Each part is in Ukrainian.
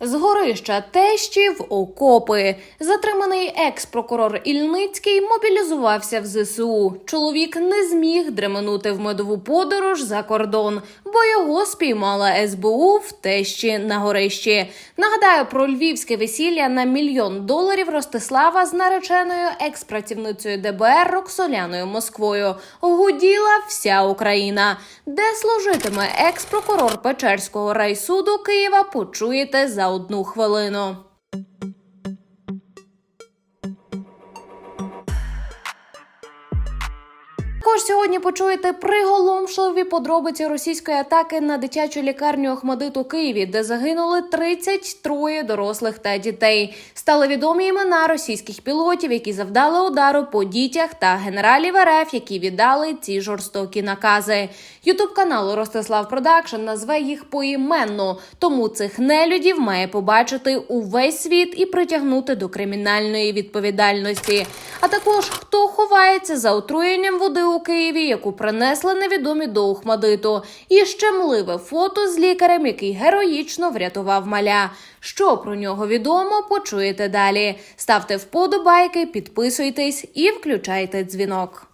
З горища тещі в окопи. Затриманий екс-прокурор Ільницький мобілізувався в ЗСУ. Чоловік не зміг дременути в медову подорож за кордон, бо його спіймала СБУ в тещі на горищі. Нагадаю про львівське весілля на мільйон доларів Ростислава з нареченою екс-працівницею ДБР Роксоляною Москвою. Гуділа вся Україна. Де служитиме екс-прокурор Печерського райсуду Києва, почуєте за одну хвилину. Також сьогодні почуєте приголомшливі подробиці російської атаки на дитячу лікарню Охмадит у Києві, де загинули 33 дорослих та дітей. Стали відомі імена російських пілотів, які завдали удару по дітях та генералів РФ, які віддали ці жорстокі накази. Ютуб каналу Ростислав Продакшн назве їх поіменно, тому цих нелюдів має побачити увесь світ і притягнути до кримінальної відповідальності. А також хто ховається за отруєнням води у Києві, яку принесли невідомі до Ухмадиту, і щемливе фото з лікарем, який героїчно врятував маля. Що про нього відомо, почуєте далі. Ставте вподобайки, підписуйтесь і включайте дзвінок.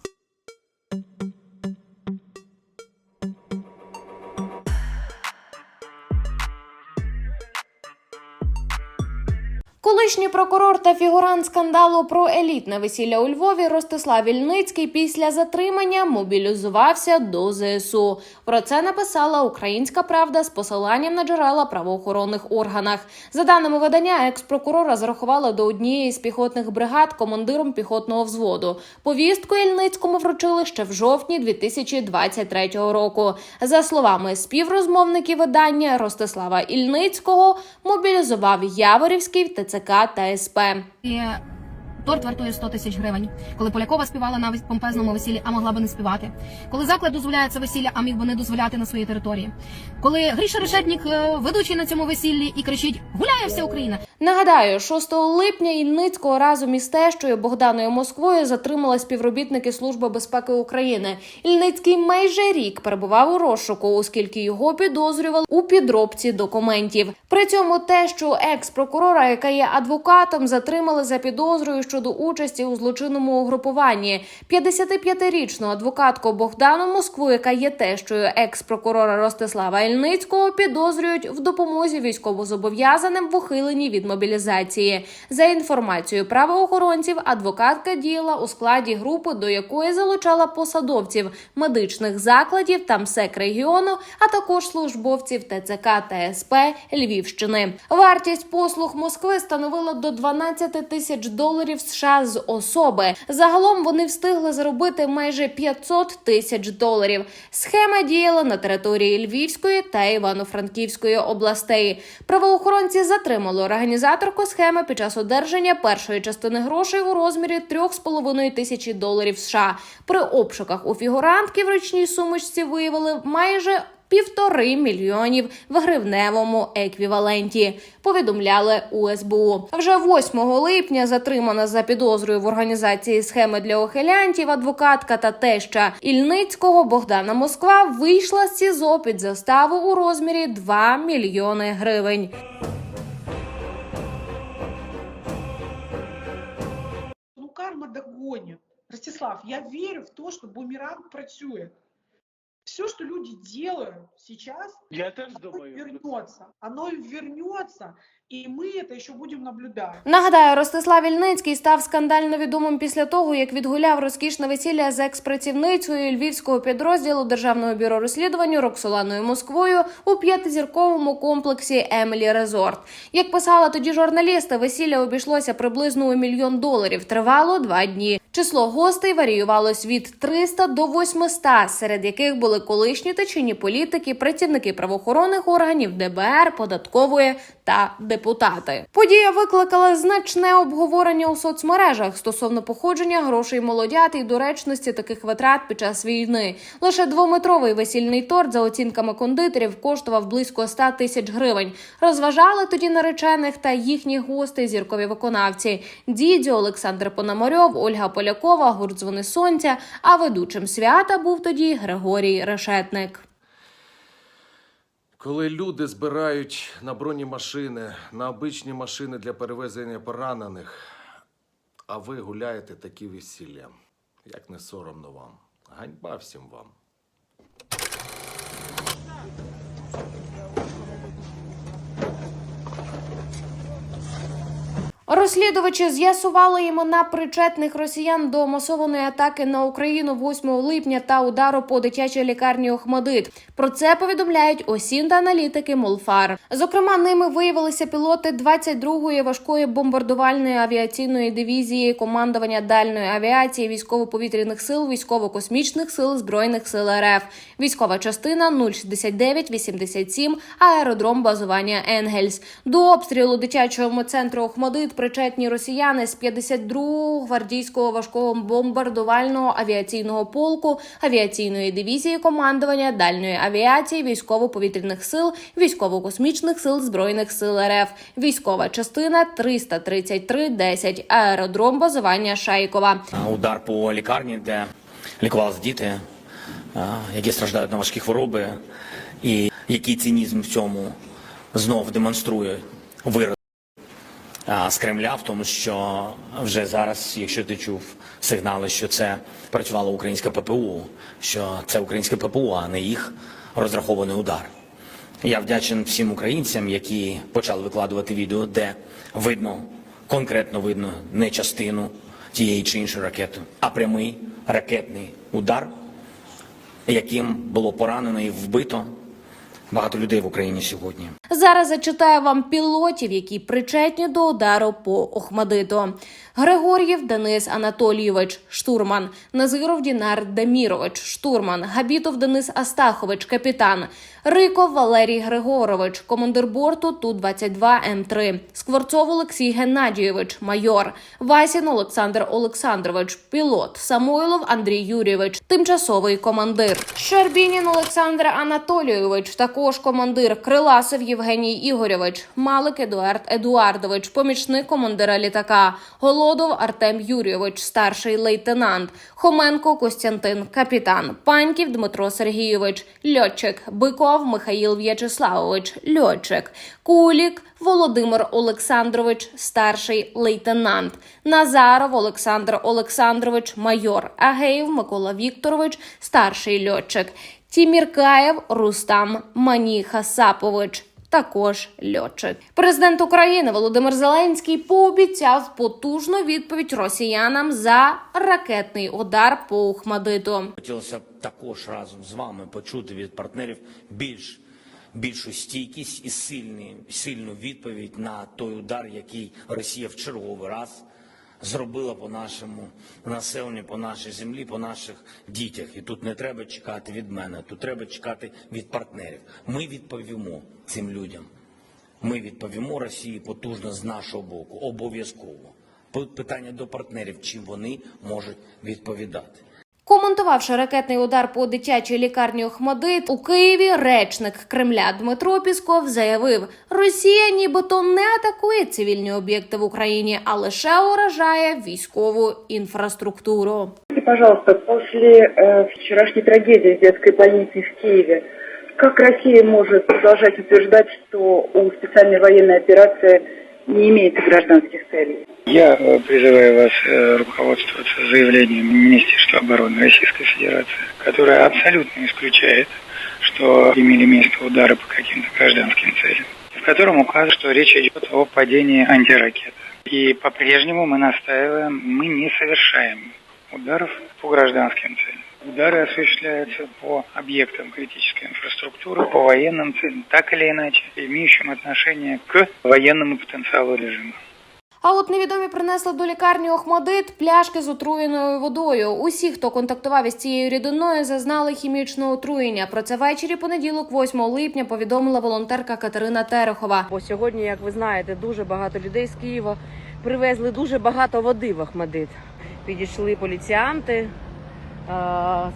Колишній прокурор та фігурант скандалу про елітне весілля у Львові Ростислав Ільницький після затримання мобілізувався до ЗСУ. Про це написала Українська Правда з посиланням на джерела правоохоронних органах. За даними видання, екс-прокурора зарахували до однієї з піхотних бригад командиром піхотного взводу. Повістку Ільницькому вручили ще в жовтні 2023 року. За словами співрозмовників видання Ростислава Ільницького, мобілізував Яворівський ТЦК та СП. Торт вартує 100 тисяч гривень. Коли Полякова співала на помпезному весіллі, а могла би не співати. Коли заклад дозволяє це весілля, а міг би не дозволяти на своїй території. Коли Гріша Решетнік, е, ведучий на цьому весіллі, і кричить Гуляє вся Україна. Нагадаю, 6 липня Ільницького разом із тещою Богданою Москвою затримали співробітники Служби безпеки України. Ільницький майже рік перебував у розшуку, оскільки його підозрювали у підробці документів. При цьому тещу екс-прокурора, яка є адвокатом, затримали за підозрою щодо участі у злочинному угрупуванні. 55-річну адвокатку Богдану Москву, яка є тещою екс-прокурора Ростислава Ільницького, підозрюють в допомозі військовозобов'язаним в ухиленні від мобілізації. За інформацією правоохоронців, адвокатка діяла у складі групи, до якої залучала посадовців медичних закладів та МСЕК регіону, а також службовців ТЦК та СП Львівщини. Вартість послуг Москви становила до 12 тисяч доларів США з особи. Загалом вони встигли заробити майже 500 тисяч доларів. Схема діяла на території Львівської та Івано-Франківської областей. Правоохоронці затримали організаторку схеми під час одержання першої частини грошей у розмірі 3,5 тисячі доларів США. При обшуках у фігурантки в ручній сумочці виявили майже Півтори мільйонів в гривневому еквіваленті повідомляли у СБУ. Вже 8 липня затримана за підозрою в організації схеми для ухилянтів адвокатка та теща Ільницького Богдана Москва вийшла з СІЗО під заставу у розмірі 2 мільйони гривень. Ну, карма. Ростислав, я верю в то, что бумеранг працюет. Все, что люди делают сейчас, Я оно думаю. вернется. Оно вернется, и мы это еще будем наблюдать. Нагадаю, Ростислав Ільницький став скандально відомим після того, як відгуляв розкішне весілля з екс-працівницею львівського підрозділу Державного бюро розслідувань Роксоланою Москвою у п'ятизірковому комплексі Емілі Резорт. Як писала тоді журналісти, весілля обійшлося приблизно у мільйон доларів. Тривало два дні. Число гостей варіювалось від 300 до 800, серед яких були колишні та чинні політики, працівники правоохоронних органів, ДБР, податкової та депутати. Подія викликала значне обговорення у соцмережах стосовно походження грошей молодят і доречності таких витрат під час війни. Лише двометровий весільний торт за оцінками кондитерів коштував близько 100 тисяч гривень. Розважали тоді наречених та їхніх гостей зіркові виконавці: Дідьо, Олександр Пономарьов, Ольга Полякова, гурт «Дзвони сонця. А ведучим свята був тоді Григорій Решетник. Коли люди збирають на бронемашини, на обичні машини для перевезення поранених, а ви гуляєте такі весілля, як не соромно вам. Ганьба всім вам. Розслідувачі з'ясували імена причетних росіян до масованої атаки на Україну 8 липня та удару по дитячій лікарні Охмадит. Про це повідомляють ОСІН та аналітики Молфар. Зокрема, ними виявилися пілоти 22-ї важкої бомбардувальної авіаційної дивізії командування дальної авіації військово-повітряних сил, військово-космічних сил збройних сил РФ, військова частина 06987, аеродром базування Енгельс. До обстрілу дитячого центру Охмадит причетні росіяни з 52-го гвардійського важкого бомбардувального авіаційного полку авіаційної дивізії командування дальньої авіації військово-повітряних сил, військово-космічних сил збройних сил РФ, військова частина 333-10, аеродром базування Шайкова. Удар по лікарні, де лікувалися діти, які страждають на важкі хвороби, і який цинізм в цьому знов демонструє вираз з Кремля, в тому, що вже зараз, якщо ти чув сигнали, що це працювало українське ППУ, що це українське ППУ, а не їх розрахований удар. Я вдячен всім українцям, які почали викладувати відео, де видно, конкретно видно не частину тієї чи іншої ракети, а прямий ракетний удар, яким було поранено і вбито багато людей в Україні сьогодні. Зараз зачитаю вам пілотів, які причетні до удару по Охмадиту. Григор'єв Денис Анатолійович, штурман, Назиров Дінар Дамірович, штурман, Габітов Денис Астахович, капітан, Риков Валерій Григорович, командир борту Ту-22М3, Скворцов Олексій Геннадійович, майор, Васін Олександр Олександрович, пілот, Самойлов Андрій Юрійович, тимчасовий командир, Щербінін Олександр Анатолійович, також командир, Криласов Євгеній Ігорьович, Малик Едуард Едуардович, помічник командира літака, Голодов Артем Юрійович, старший лейтенант, Хоменко Костянтин, капітан, Паньків Дмитро Сергійович, льотчик, Биков Михаїл В'ячеславович, льотчик, Кулік Володимир Олександрович, старший лейтенант, Назаров Олександр Олександрович, майор, Агеєв Микола Вікторович, старший льотчик, Тіміркаєв Рустам Маніха Сапович. Також льотчик. Президент України Володимир Зеленський пообіцяв потужну відповідь росіянам за ракетний удар по Ухмадиту. Хотілося б також разом з вами почути від партнерів більш більшу стійкість і сильні, сильну відповідь на той удар, який Росія в черговий раз зробила по нашому населенню, по нашій землі, по наших дітях. І тут не треба чекати від мене, тут треба чекати від партнерів. Ми відповімо цим людям. Ми відповімо Росії потужно з нашого боку, обов'язково. Питання до партнерів, чим вони можуть відповідати. Коментувавши ракетний удар по дитячій лікарні Охмадит у Києві, речник Кремля Дмитро Пісков заявив: Росія нібито не атакує цивільні об'єкти в Україні, а лише уражає військову інфраструктуру. Пожалуйста, после э, вчерашней трагедии в детской больнице в Киеве, как Россия может продолжать утверждать, что у специальной военной операции не имеется гражданских целей? Я э, призываю вас э, руководствоваться заявлением Министерства обороны Российской Федерации, которое абсолютно исключает, что имели место удары по каким-то гражданским целям, в котором указано, что речь идет о падении антиракет. И по-прежнему мы настаиваем, мы не совершаем ударов по гражданским целям. Удары осуществляются по объектам критической инфраструктуры, по военным целям, так или иначе, имеющим отношение к военному потенциалу режима. А от невідомі принесли до лікарні Охмадит пляшки з отруєною водою. Усі, хто контактував із цією рідиною, зазнали хімічного отруєння. Про це ввечері понеділок, 8 липня, повідомила волонтерка Катерина Терехова. Бо сьогодні, як ви знаєте, дуже багато людей з Києва привезли дуже багато води в Ахмадит. Підійшли поліціянти, е,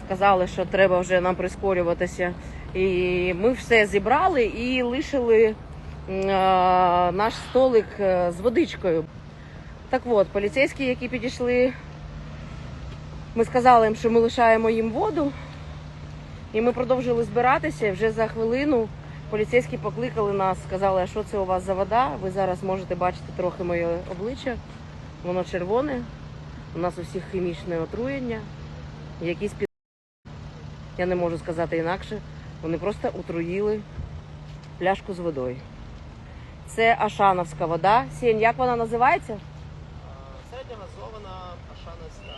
сказали, що треба вже нам прискорюватися. І ми все зібрали і лишили е, наш столик е, з водичкою. Так от, поліцейські, які підійшли, ми сказали їм, що ми лишаємо їм воду. І ми продовжили збиратися. Вже за хвилину Поліцейські покликали нас, сказали, а що це у вас за вода. Ви зараз можете бачити трохи моє обличчя. Воно червоне. У нас у всіх хімічне отруєння. Якісь під... Я не можу сказати інакше. Вони просто отруїли пляшку з водою. Це Ашановська вода. Сінь, як вона називається? Середньогазована ашановська.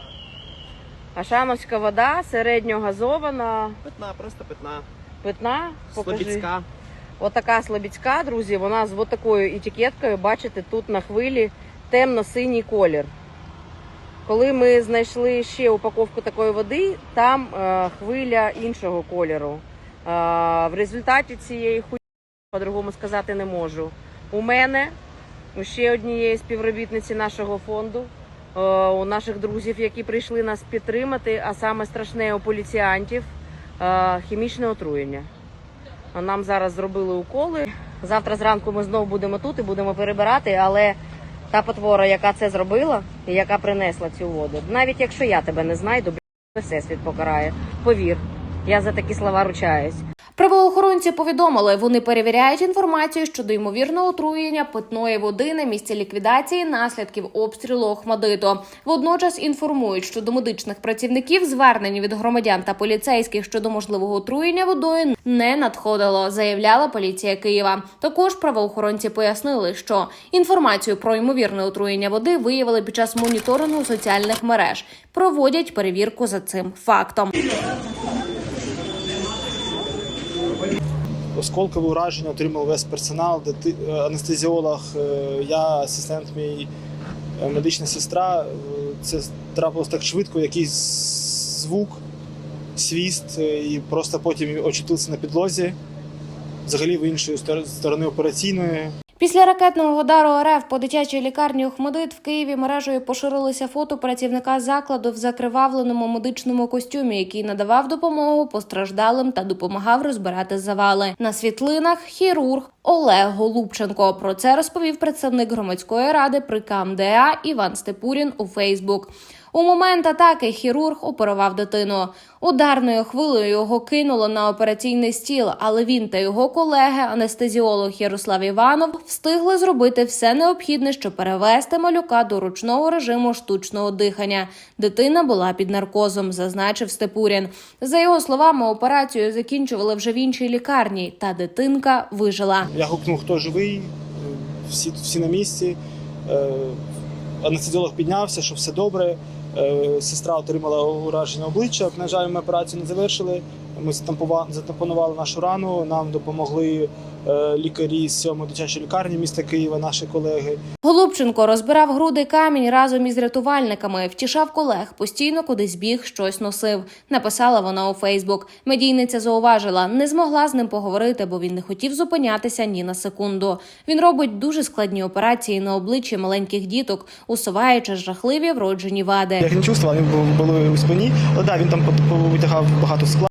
Ашановська вода, середньогазована, Питна, просто питна. питна. Покажи. Слобідська. Отака слобідська, друзі, вона з такою етикеткою, бачите, тут на хвилі темно-синій колір. Коли ми знайшли ще упаковку такої води, там е, хвиля іншого кольору. Е, в результаті цієї хуй по-другому сказати не можу. У мене, у ще однієї співробітниці нашого фонду, у наших друзів, які прийшли нас підтримати, а саме страшне у поліціантів, е, хімічне отруєння. Нам зараз зробили уколи. Завтра зранку ми знову будемо тут і будемо перебирати, але та потвора, яка це зробила і яка принесла цю воду, навіть якщо я тебе не знайду, всесвіт покарає. Повір, я за такі слова ручаюсь. Правоохоронці повідомили, вони перевіряють інформацію щодо ймовірного отруєння питної води на місці ліквідації наслідків обстрілу Охмадиту. Водночас інформують, що до медичних працівників звернень від громадян та поліцейських щодо можливого отруєння водою не надходило, заявляла поліція Києва. Також правоохоронці пояснили, що інформацію про ймовірне отруєння води виявили під час моніторингу соціальних мереж. Проводять перевірку за цим фактом. Осколкове ураження отримав весь персонал, е, анестезіолог, е, я, асистент мій, е, медична сестра. Це трапилось так швидко, якийсь звук, свіст, і просто потім очутився на підлозі, взагалі в іншої сторони операційної. Після ракетного удару РФ по дитячій лікарні Охмадит в Києві мережею поширилися фото працівника закладу в закривавленому медичному костюмі, який надавав допомогу постраждалим та допомагав розбирати завали. На світлинах хірург Олег Голубченко. Про це розповів представник громадської ради при КМДА Іван Степурін у Фейсбук. У момент атаки хірург оперував дитину. Ударною хвилею його кинуло на операційний стіл, але він та його колеги, анестезіолог Ярослав Іванов, встигли зробити все необхідне, щоб перевести малюка до ручного режиму штучного дихання. Дитина була під наркозом, зазначив Степурін. За його словами, операцію закінчували вже в іншій лікарні, та дитинка вижила. Я гукнув, хто живий, всі, всі на місці. Е, Анестезіолог піднявся, що все добре. Е, Сестра отримала ураження обличчя. На жаль, ми операцію не завершили. Ми затампонували нашу рану. Нам допомогли лікарі з сьомої дитячої лікарні міста Києва, наші колеги. Голубченко розбирав груди камінь разом із рятувальниками, втішав колег, постійно кудись біг, щось носив. Написала вона у Фейсбук. Медійниця зауважила, не змогла з ним поговорити, бо він не хотів зупинятися ні на секунду. Він робить дуже складні операції на обличчі маленьких діток, усуваючи жахливі вроджені вади. Я не чувствував, вони були у спині. Але да, він там витягав багато скла.